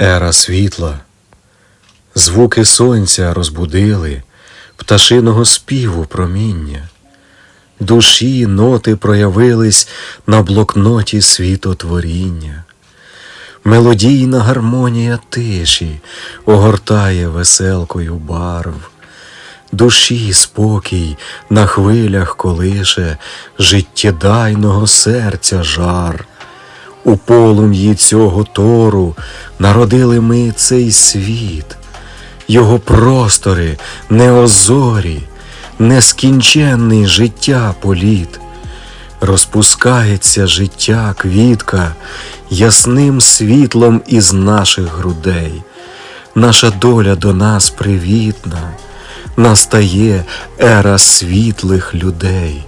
Ера світла, звуки сонця розбудили пташиного співу проміння, душі ноти проявились на блокноті світотворіння. Мелодійна гармонія тиші огортає веселкою барв, душі спокій на хвилях колише життєдайного серця жар. У полум'ї цього тору народили ми цей світ, його простори неозорі, нескінченний життя політ. Розпускається життя квітка ясним світлом із наших грудей. Наша доля до нас привітна, настає ера світлих людей.